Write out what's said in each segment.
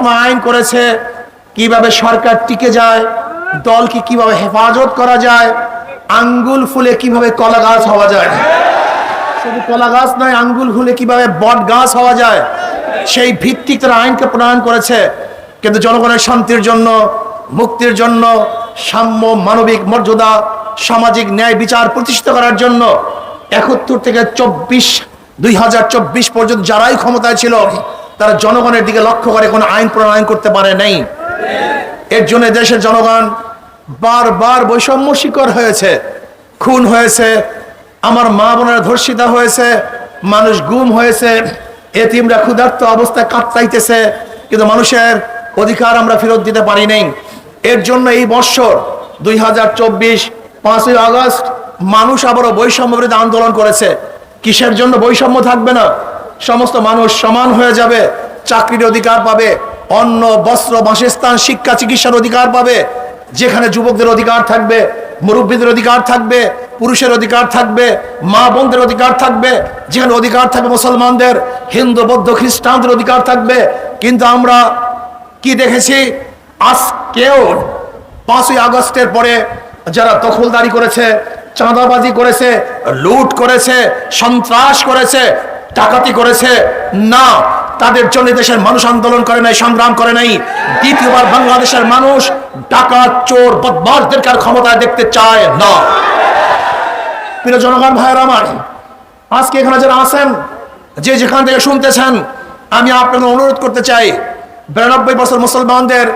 সময় আইন করেছে, কীভাবে সরকার টিকে যায়, দলকে কীভাবে হেফাজত করা যায়, আঙ্গুল ফুলে কীভাবে কলা গাছ হওয়া যায়। শুধু কলা গাছ নয়, আঙ্গুল ফুলে কীভাবে বট গাছ হওয়া যায়, সেই ভিত্তিক তারা আইনকে প্রণয়ন করেছে। কিন্তু জনগণের শান্তির জন্য, মুক্তির জন্য, সাম্য, মানবিক মর্যাদা, সামাজিক ন্যায় বিচার প্রতিষ্ঠিত করার জন্য একাত্তর থেকে চব্বিশ, দুই পর্যন্ত যারাই ক্ষমতায় ছিল তারা জনগণের দিকে লক্ষ্য করে কোনো আইন প্রণয়ন করতে পারে নাই। এর জন্য দেশের জনগণ বারবার বৈষম্য শিকার হয়েছে, খুন হয়েছে, আমার মা বোনেরা ধর্ষিতা হয়েছে, মানুষ গুম হয়েছে, এতিমরা ক্ষুধার্ত অবস্থায় কাটতাইতেছে কিন্তু মানুষের অধিকার আমরা ফেরত দিতে পারি নাই। এর জন্য এই বৎসর দুই হাজার চব্বিশ পাঁচই আগস্ট মানুষ আবারও বৈষম্য বিরোধী আন্দোলন করেছে। কিসের জন্য বৈষম্য থাকবে না? সমস্ত মানুষ সমান হয়ে যাবে, চাকরির অধিকার পাবে, অন্ন, বস্ত্র, বাসস্থান, শিক্ষা, চিকিৎসার অধিকার পাবে, যেখানে যুবকদের অধিকার থাকবে, মুরব্বীদের অধিকার থাকবে, পুরুষের অধিকার থাকবে, মা বোনদের অধিকার থাকবে, যেখানে অধিকার থাকবে মুসলমানদের, হিন্দু, বৌদ্ধ, খ্রিস্টানদের অধিকার থাকবে। কিন্তু আমরা কি দেখেছি? আজকেও পাঁচই আগস্টের পরে যারা দখলদারি করেছে, চাঁদাবাজি করেছে, লুট করেছে, সন্ত্রাস করেছে ডাকাতি করেছে। না, তাদের জন্য দেশের মানুষ আন্দোলন করে নাই, সংগ্রাম করে নাই। দ্বিতীয়বার বাংলাদেশের মানুষ ডাকাত, চোর বদমাসদেরকে আর ক্ষমতায় দেখতে চায় না। প্রিয় জনগণ, ভাইয়ের আমার, আজকে এখানে যারা আছেন, যে যেখান থেকে শুনতেছেন, আমি আপনাকে অনুরোধ করতে চাই, বিরানব্বই বছর মুসলমানদের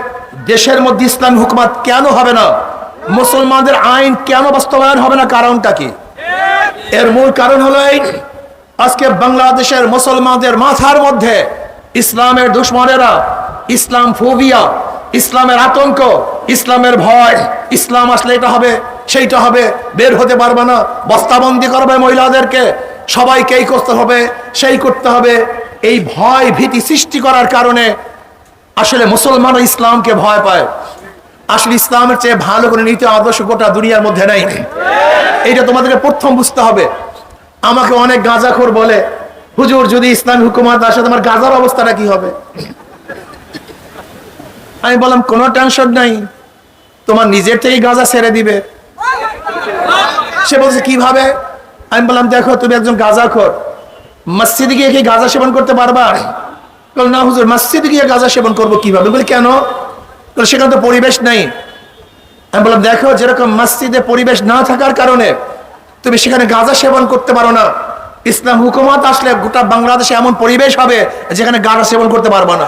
দেশের মধ্যে ইসলামী হুকুমাত কেন হবে না? মুসলমানদের আইন কেন বাস্তবায়ন হবে না? কারণটা কি? এর মূল কারণ হলো এই আজকে বাংলাদেশের মুসলমানদের মাথার মধ্যে ইসলামের দুশ্মনেরা, ইসলাম ফোবিয়া, ইসলামের আতঙ্ক, ইসলামের ভয়, ইসলাম আসলে এটা হবে, সেইটা হবে, বের হতে পারবে না, বস্তাবন্দি করবে মহিলাদেরকে, সবাইকে এই করতে হবে, সেই করতে হবে। এই ভয় ভীতি সৃষ্টি করার কারণে আসলে মুসলমানরা ইসলামকে ভয় পায়। আসলে ইসলামের চেয়ে ভালো করে নীতি, আদর্শ গোটা দুনিয়ার মধ্যে নেই। এইটা তোমাদেরকে প্রথম বুঝতে হবে। আমাকে অনেক গাঁজাখোর বলে, হুজুর, যদি ইসলাম হুকুমাত আসে, তোমার গাজার অবস্থাটা কি হবে? আমি বললাম, কোনো টেনশন নাই। তোমার নিজের থেকে গাঁজা ছেড়ে দিবে। সে বলছে, কীভাবে? আমি বললাম, দেখো, তুমি একজন গাঁজাখোর। মসজিদে গিয়ে কি গাঁজা সেবন করতে পারবা? বল না হুজুর, মসজিদে গিয়ে গাঁজা সেবন করব কীভাবে? বলি কেন? সেখানে তো পরিবেশ নাই। আমি বললাম, দেখো, যেরকম মসজিদে পরিবেশ না থাকার কারণে তুমি সেখানে গাঁজা সেবন করতে পারো না। ইসলাম হুকুমত আসলে গোটা বাংলাদেশে এমন পরিবেশ হবে যেখানে গাঁজা সেবন করতে পারব না।